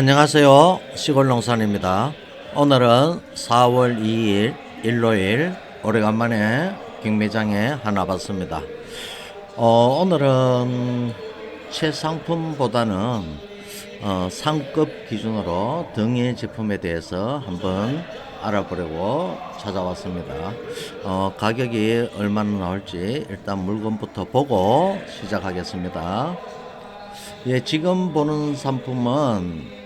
안녕하세요. 시골농산입니다. 오늘은 4월 2일 일요일 오래간만에 경매장에 하나 봤습니다. 어, 오늘은 최상품보다는 어, 상급 기준으로 등의 제품에 대해서 한번 알아보려고 찾아왔습니다. 어, 가격이 얼마나 나올지 일단 물건부터 보고 시작하겠습니다. 예, 지금 보는 상품은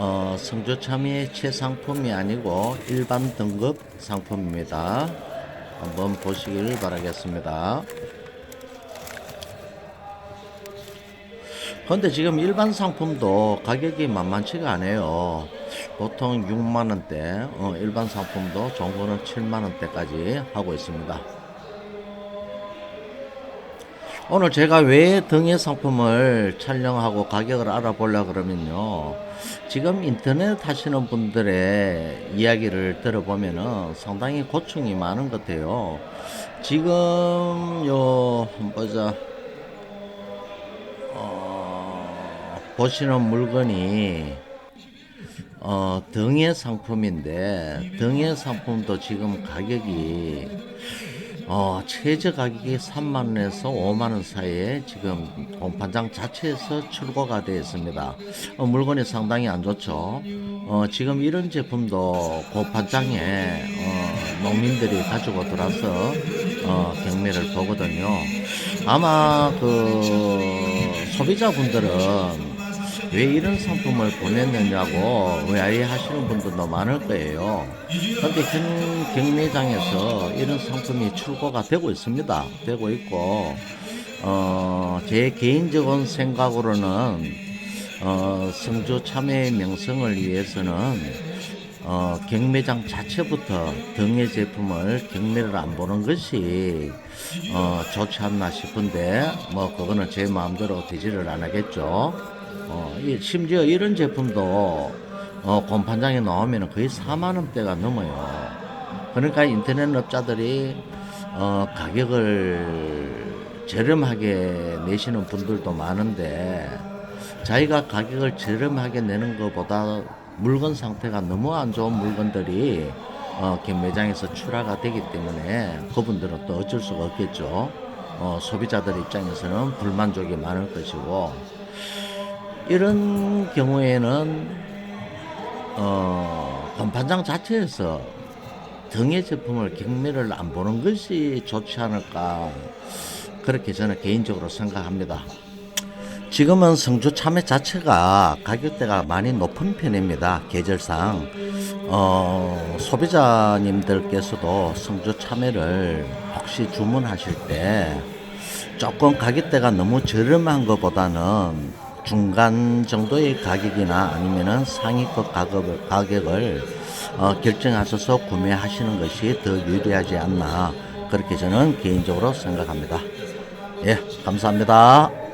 어, 성조참의 최상품이 아니고 일반 등급 상품입니다. 한번 보시길 바라겠습니다. 근데 지금 일반 상품도 가격이 만만치가 않아요. 보통 6만원대, 어, 일반 상품도 거는 7만원대까지 하고 있습니다. 오늘 제가 왜 등의 상품을 촬영하고 가격을 알아보려 그러면요. 지금 인터넷 하시는 분들의 이야기를 들어보면은 상당히 고충이 많은 것 같아요. 지금 요, 보자. 어, 보시는 물건이 어, 등의 상품인데 등의 상품도 지금 가격이 어, 최저 가격이 3만 원에서 5만 원 사이에 지금 공판장 자체에서 출고가 되어 있습니다. 어, 물건이 상당히 안 좋죠. 어, 지금 이런 제품도 공판장에 어, 농민들이 가지고 들어와서 어, 경매를 보거든요. 아마 그 소비자분들은 왜 이런 상품을 보냈느냐고 의아해 하시는 분들도 많을 거예요. 현 경매장에서 이런 상품이 출고가 되고 있습니다. 되고 있고, 어, 제 개인적인 생각으로는, 어, 성주 참여의 명성을 위해서는, 어, 경매장 자체부터 등의 제품을 경매를 안 보는 것이, 어, 좋지 않나 싶은데, 뭐, 그거는 제 마음대로 되지를 않겠죠. 어, 이 심지어 이런 제품도 어, 공판장에 나오면 거의 4만 원대가 넘어요. 그러니까 인터넷 업자들이 어, 가격을 저렴하게 내시는 분들도 많은데 자기가 가격을 저렴하게 내는 것보다 물건 상태가 너무 안 좋은 물건들이 어, 경매장에서 출하가 되기 때문에 그분들은 또 어쩔 수가 없겠죠. 어, 소비자들 입장에서는 불만족이 많을 것이고 이런 경우에는 어, 건판장 자체에서 등의 제품을 경매를 안 보는 것이 좋지 않을까 그렇게 저는 개인적으로 생각합니다. 지금은 성주 참외 자체가 가격대가 많이 높은 편입니다. 계절상 어, 소비자님들께서도 성주 참외를 혹시 주문하실 때 조금 가격대가 너무 저렴한 것보다는 중간 정도의 가격이나 아니면은 상위급 가격을, 가격을 어, 결정하셔서 구매하시는 것이 더 유리하지 않나 그렇게 저는 개인적으로 생각합니다. 예, 감사합니다.